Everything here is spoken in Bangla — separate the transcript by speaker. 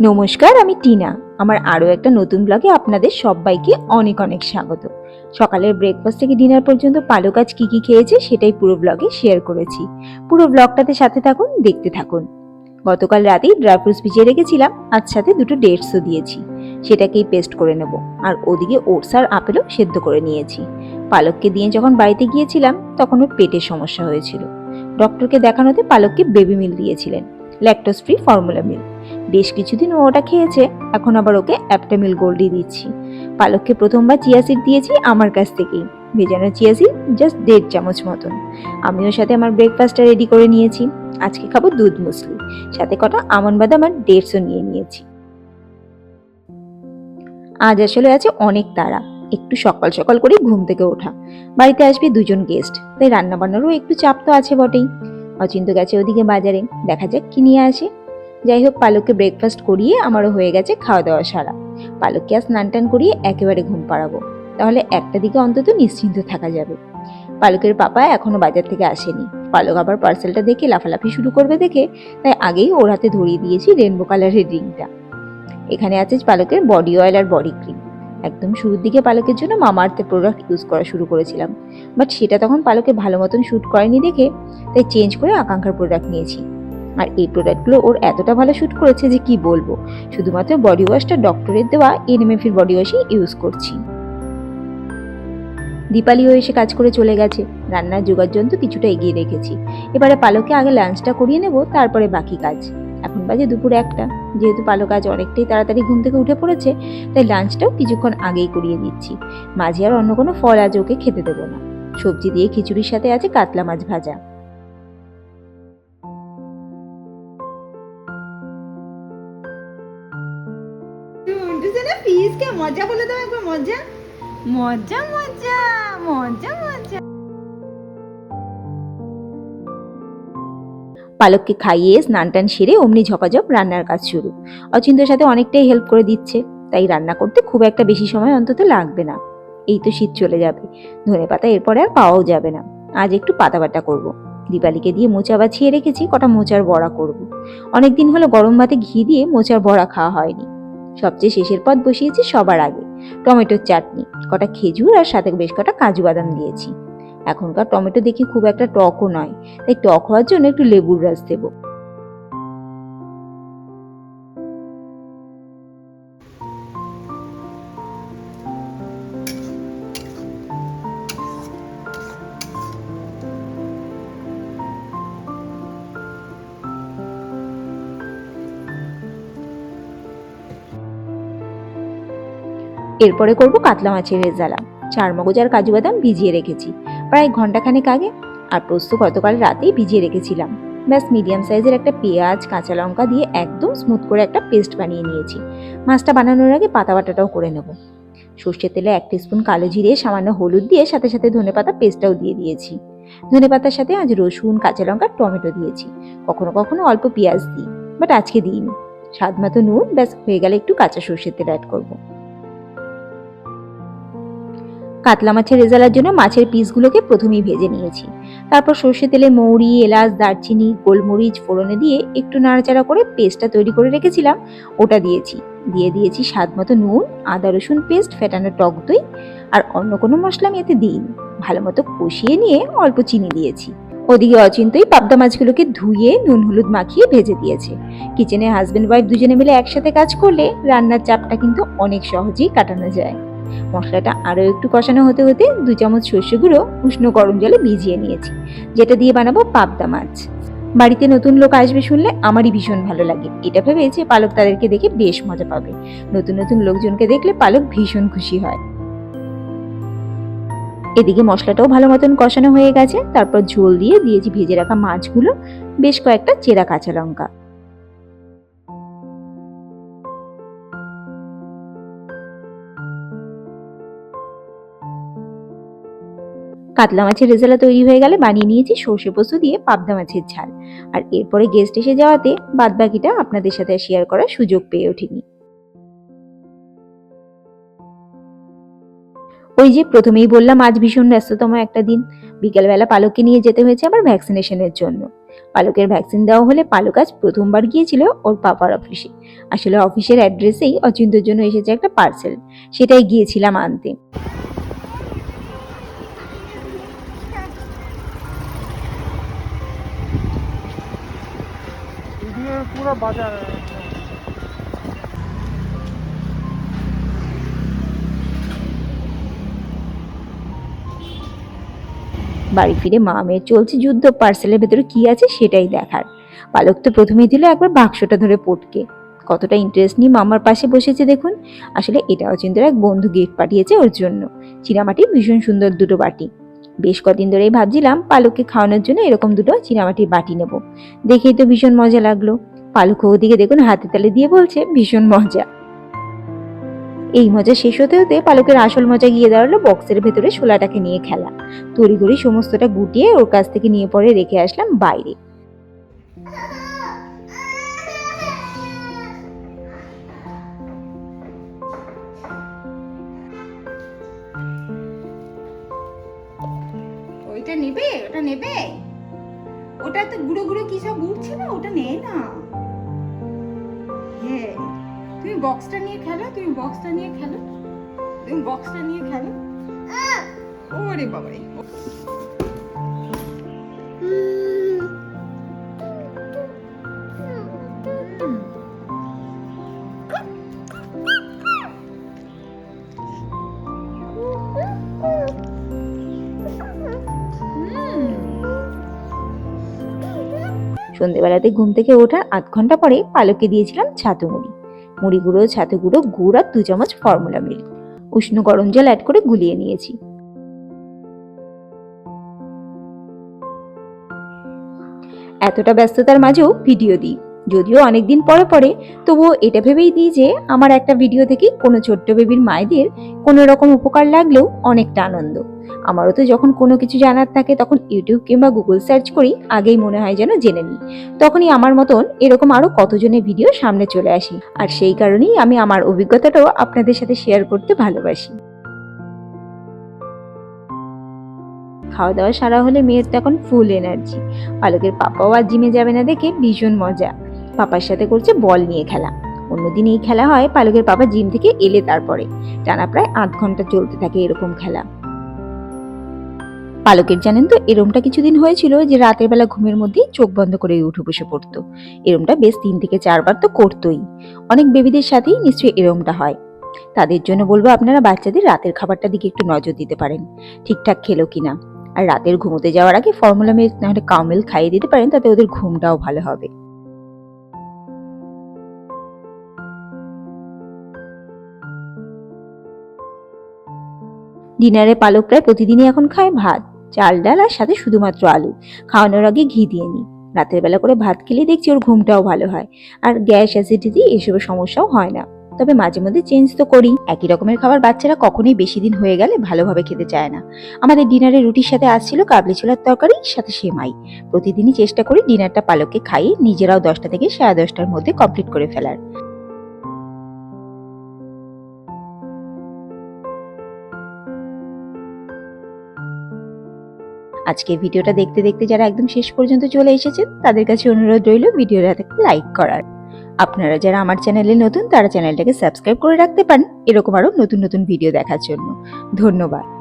Speaker 1: নমস্কার, আমি টিনা। আমার আরও একটা নতুন ব্লগে আপনাদের সবাইকে অনেক অনেক স্বাগত। সকালের ব্রেকফাস্ট থেকে ডিনার পর্যন্ত পালক আজ কী কী খেয়েছে সেটাই পুরো ব্লগে শেয়ার করেছি। পুরো ব্লগটাতে সাথে থাকুন, দেখতে থাকুন। গতকাল রাতেই ড্রাই ফ্রুটস ভিজিয়ে রেখেছিলাম, আজ সাথে দুটো ডেটসও দিয়েছি। সেটাকেই পেস্ট করে নেব। আর ওদিকে ওটস আর আপেলও সেদ্ধ করে নিয়েছি। পালককে দিয়ে যখন বাড়িতে গিয়েছিলাম, তখন ওর পেটের সমস্যা হয়েছিল। ডক্টরকে দেখানোতে পালককে বেবি মিল দিয়েছিলেন ল্যাকটোস ফ্রি ফর্মুলা মিল বেশ কিছুদিন ও ওটা খেয়েছে, এখন আবার ওকে অ্যাপটামিল গোল্ডই দিচ্ছি। পালককে প্রথমবার চিয়া সিড দিয়েছি আমার কাছ থেকেই। ভেজানো চিয়া সিড জাস্ট দেড় চামচ মতন। আমিও সাথে আমার ব্রেকফাস্টটা রেডি করে নিয়েছি। আজকে খাব দুধ মুসলি। সাথে কটা আমন বাদাম আর ডেটসও নিয়ে নিয়েছি। আজ আসলে আছে অনেক তাড়া। একটু সকাল সকাল করেই ঘুম থেকে ওঠা। বাড়িতে আসবে দুজন গেস্ট তাই রান্না বান্নারও একটু চাপ তো আছে বটেই। অচিন্ত গেছে ওদিকে বাজারে। দেখা যাক কি নিয়ে আসে। যাই হোক পালককে ব্রেকফাস্ট করিয়ে আমারও হয়ে গেছে খাওয়া দাওয়া সারা। পালককে আর স্নান টান করিয়ে একেবারে ঘুম পাড়াবো। তাহলে একটা দিকে অন্তত নিশ্চিন্ত থাকা যাবে। পালকের পাপা এখনও বাজার থেকে আসেনি। পালক আবার পার্সেলটা দেখে লাফালাফি শুরু করবে দেখে, তাই আগেই ওর হাতে ধরিয়ে দিয়েছি রেনবো কালারের রিংটা এখানে আছে পালকের বডি অয়েল আর বডি ক্রিম একদম শুরুর দিকে পালকের জন্য মামার্থের প্রোডাক্ট ইউজ করা শুরু করেছিলাম। বাট সেটা তখন পালকে ভালো মতন শ্যুট করেনি দেখে, তাই চেঞ্জ করে আকাঙ্ক্ষার প্রোডাক্ট নিয়েছি। আর এই প্রোডাক্টগুলো ওর এতটা ভালো শ্যুট করেছে যে কি বলব? শুধুমাত্র বডি ওয়াশটা ডক্টরের দেওয়া এনএমএফির বডি ওয়াশই ইউজ করছি। দীপালিও এসে কাজ করে চলে গেছে। রান্নার জোগাড় যন্ত্র কিছুটা এগিয়ে রেখেছি। এবারে পালকে আগে লাঞ্চটা করিয়ে নেব, তারপরে বাকি কাজ। এখন বাজে দুপুর একটা। যেহেতু পালক আজ অনেকটাই তাড়াতাড়ি ঘুম থেকে উঠে পড়েছে, তাই লাঞ্চটাও কিছুক্ষণ আগেই করিয়ে দিচ্ছি মাঝে আর অন্য কোনো ফল আজ ওকে খেতে দেবো না। সবজি দিয়ে খিচুড়ির সাথে আছে কাতলা মাছ ভাজা।
Speaker 2: পিসকে মজা বলে দাও একবার, মজা। মজা মজা মজা মজা।
Speaker 1: পালককে খাইয়ে স্নান টান সেরে অমনি ঝপাঝপ রান্নার কাজ শুরু। অচিন্তর সাথে অনেকটাই হেল্প করে দিচ্ছে, তাই রান্না করতে খুব একটা বেশি সময় অন্তত লাগবে না। এই তো শীত চলে যাবে, ধনে পাতা এরপরে আর পাওয়াও যাবে না। আজ একটু পাতা বাটা করব। দীপালিকে দিয়ে মোচা বাছিয়ে রেখেছি, কটা মোচার বড়া করব। অনেকদিন হলো গরম ভাতে ঘি দিয়ে মোচার বড়া খাওয়া হয়নি। সবচেয়ে শেষের পদ বসিয়েছি সবার আগে। টমেটোর চাটনি, কটা খেজুর আর সাথে বেশ কটা কাজু বাদাম দিয়েছি। এখনকার টমেটো দেখি খুব একটা টকও নয়, তাই টক হওয়ার জন্য একটু লেবুর রস দেবো। এরপরে করব কাতলা মাছের রেজালা। চার মগজ আর কাজু বাদাম ভিজিয়ে রেখেছি। প্রায় ঘন্টাখানেক আগে আর পোস্ত গতকাল রাতেই ভিজিয়ে রেখেছিলাম। ব্যাস, মিডিয়াম সাইজের একটা পেঁয়াজ, কাঁচা লঙ্কা দিয়ে একদম স্মুথ করে একটা পেস্ট বানিয়ে নিয়েছি। মাছটা বানানোর আগে পাতা বাটাটাও করে নেব। সর্ষের তেলে এক স্পুন কালো জিরে, সামান্য হলুদ দিয়ে সাথে সাথে ধনে পাতা পেস্টটাও দিয়ে দিয়েছি। ধনে পাতার সাথে আজ রসুন, কাঁচা লঙ্কা, টমেটো দিয়েছি। কখনো কখনো অল্প পেঁয়াজ দিই বাট আজকে দিইনি। স্বাদ মতো নুন, ব্যাস, হয়ে গেলে একটু কাঁচা সর্ষের তেল অ্যাড করব। কাতলা মাছের রেজালার জন্য মাছের পিসগুলোকে প্রথমেই ভেজে নিয়েছি। তারপর সর্ষে তেলে মৌরি, এলাচ, দারচিনি, গোলমরিচ, ফোড়নে দিয়ে একটু নাড়াচাড়া করে পেস্টটা তৈরি করে রেখেছিলাম। ওটা দিয়েছি। দিয়ে দিয়েছি স্বাদ মতো নুন, আদা রসুন পেস্ট, ফেটানো টক দই আর অন্য কোনো মশলা আমি এতে দিইনি। ভালো মতো কষিয়ে নিয়ে অল্প চিনি দিয়েছি। ওদিকে অচিন্তই পাবদা মাছগুলোকে ধুয়ে নুন হলুদ মাখিয়ে ভেজে দিয়েছে। কিচেনে হাজব্যান্ড ওয়াইফ দুজনে মিলে একসাথে কাজ করলে রান্নার চাপটা কিন্তু অনেক সহজেই কাটানো যায়। মশলাটা আরও একটু কষানো হতে হতে দু চামচ সর্ষে গুঁড়ো উষ্ণ গরম জলে ভিজিয়ে নিয়েছি। যেটা দিয়ে বানাবো পাবদা মাছ। বাড়িতে নতুন লোক আসবে শুনলে আমারই ভীষণ ভালো লাগে। এটা ভেবে যে পালক তাদেরকে দেখে বেশ মজা পাবে। নতুন নতুন লোকজনকে দেখলে পালক ভীষণ খুশি হয়। এদিকে মশলাটাও ভালো মতন কষানো হয়ে গেছে। তারপর ঝোল দিয়ে দিয়েছি ভেজে রাখা মাছগুলো, বেশ কয়েকটা চেরা কাঁচা লঙ্কা। কাতলা মাছের রেজালা তৈরি হয়ে গেলে বানিয়ে নিয়েছি সর্ষে পোস্ত দিয়ে পাবদা মাছের ঝাল। আর এরপরে গেস্ট এসে যাওয়াতে বাদবাকিটা আপনাদের সাথে শেয়ার করার সুযোগ পেয়ে ওঠেনি। ওই যে প্রথমেই বললাম, আজ ভীষণ ব্যস্ততম একটা দিন। বিকেলবেলা পালককে নিয়ে যেতে হয়েছে আমার ভ্যাকসিনেশনের জন্য। পালকের ভ্যাকসিন দেওয়া হলে পালক আজ প্রথমবার গিয়েছিল ওর পাপার অফিসে আসলে অফিসের অ্যাড্রেসেই অচিন্তর জন্য এসেছে একটা পার্সেল সেটাই গিয়েছিলাম আনতে।
Speaker 3: পুরো বাজার
Speaker 1: বাড়ি ফিরে মা মেয়ের চলছে যুদ্ধ পার্সেলের ভেতরে কি আছে সেটাই দেখার। পালক তো প্রথমেই দিল একবার বাক্সটা ধরে পটকে। কতটা ইন্টারেস্ট নিয়ে মামার পাশে বসেছে দেখুন। আসলে এটা অচিন্তর এক বন্ধু গিফট পাঠিয়েছে ওর জন্য। চিনামাটি ভীষণ সুন্দর দুটো বাটি। বেশ কদিন ধরেই ভাবছিলাম পালককে খাওয়ানোর জন্য এরকম দুটো চিনামাটির বাটি নেব। দেখেই তো ভীষণ মজা লাগল। পালক ওদিকে দেখুন, হাতে তালে দিয়ে বলছে, ভীষণ মজা। এই মজা শেষ হতে হতে পালকের আসল মজা গিয়ে দাঁড়াল বক্সের ভেতরে শোলাটাকে নিয়ে খেলা। তড়িঘড়ি সমস্তটা গুটিয়ে ওর কাছ থেকে নিয়ে পরে রেখে আসলাম বাইরে।
Speaker 2: ওইটা নেবে, ওটা নেবে। ওটা তো গুঁড়ো গুঁড়ো কি সব উঠছে না, ওটা নে না। তুমি বক্সটা নিয়ে খেলো, তুমি বক্সটা নিয়ে খেলো। তুমি বক্সটা নিয়ে খেলো। ওরে বাবারে।
Speaker 1: সন্ধেবেলাতে ঘুম থেকে ওঠার আধ ঘণ্টা পরে পালককে দিয়েছিলাম ছাতু মুড়ি গুঁড়ো ছাতু গুঁড়ো, গুড় আর দু চামচ ফর্মুলা মিল্ক। উষ্ণ গরম জল অ্যাড করে গুলিয়ে নিয়েছি। এতটা ব্যস্ততার মাঝেও ভিডিও দিই। যদিও অনেক দিন পরে পরে, তবুও এটা ভেবেই দিই যে আমার একটা ভিডিও থেকে কোনো ছোট্ট বেবির মায়েদের কোনো রকম উপকার লাগলেও অনেকটা আনন্দ। আমারও তো যখন কোনো কিছু জানার থাকে তখন ইউটিউব কিংবা গুগল সার্চ করি, আগেই মনে হয় যেন জেনে নিই। তখনই আমার মতন এরকম আরও কতজনের ভিডিও সামনে চলে আসে। আর সেই কারণেই আমি আমার অভিজ্ঞতাটাও আপনাদের সাথে শেয়ার করতে ভালোবাসি। খাওয়া দাওয়া সারা হলে মেয়ের তো এখন ফুল এনার্জি পালকের পাপাও আর জিমে যাবে না দেখে ভীষণ মজা। পাপার সাথে করছে বল নিয়ে খেলা। অন্যদিন এই খেলা হয় পালকের পাপা জিম থেকে এলে তারপরে। টানা প্রায় আধ ঘণ্টা চলতে থাকে এরকম খেলা। পালকের জানেন তো, এরমটা কিছুদিন হয়েছিল যে রাতের বেলা ঘুমের মধ্যেই চোখ বন্ধ করে উঠে বসে পড়তো। এরমটা বেশ তিন থেকে চারবার তো করতোই। অনেক বেবিদের সাথেই নিশ্চয়ই এরমটা হয়। তাদের জন্য বলব আপনারা বাচ্চাদের রাতের খাবারটার দিকে একটু নজর দিতে পারেন, ঠিকঠাক খেলো কিনা। আর রাতের ঘুমোতে যাওয়ার আগে ফর্মুলা মিল্ক নাহলে কাউ মিল্ক খাইয়ে দিতে পারেন, তাতে ওদের ঘুমটাও ভালো হবে। ডিনারে পালক প্রায় প্রতিদিনই এখন খায় ভাত, চাল ডাল আর সাথে শুধুমাত্র আলু। খাওয়ানোর আগে ঘি দিয়ে নিই। রাতের বেলা করে ভাত খেলে দেখছি ওর ঘুমটাও ভালো হয়। আর গ্যাস অ্যাসিডিটি, এসবের সমস্যাও হয় না। তবে মাঝে মধ্যে চেঞ্জ তো করি। একই রকমের খাবার বাচ্চারা কখনোই বেশি দিন হয়ে গেলে ভালোভাবে খেতে চায় না। আমাদের ডিনারে রুটির সাথে আসছিল কাবলি ছোলার তরকারি, সাথে সেমাই। প্রতিদিনই চেষ্টা করি ডিনারটা পালককে খাইয়ে নিজেরাও দশটা থেকে সাড়ে দশটার মধ্যে কমপ্লিট করে ফেলার। আজকে ভিডিওটা দেখতে দেখতে যারা একদম শেষ পর্যন্ত চলে এসেছেন তাদের কাছে অনুরোধ রইল ভিডিওটাকে লাইক করার। আপনারা যারা আমার চ্যানেলে নতুন, তারা চ্যানেলটাকে সাবস্ক্রাইব করে রাখতে পারেন, এরকম আরও নতুন নতুন ভিডিও দেখার জন্য। ধন্যবাদ।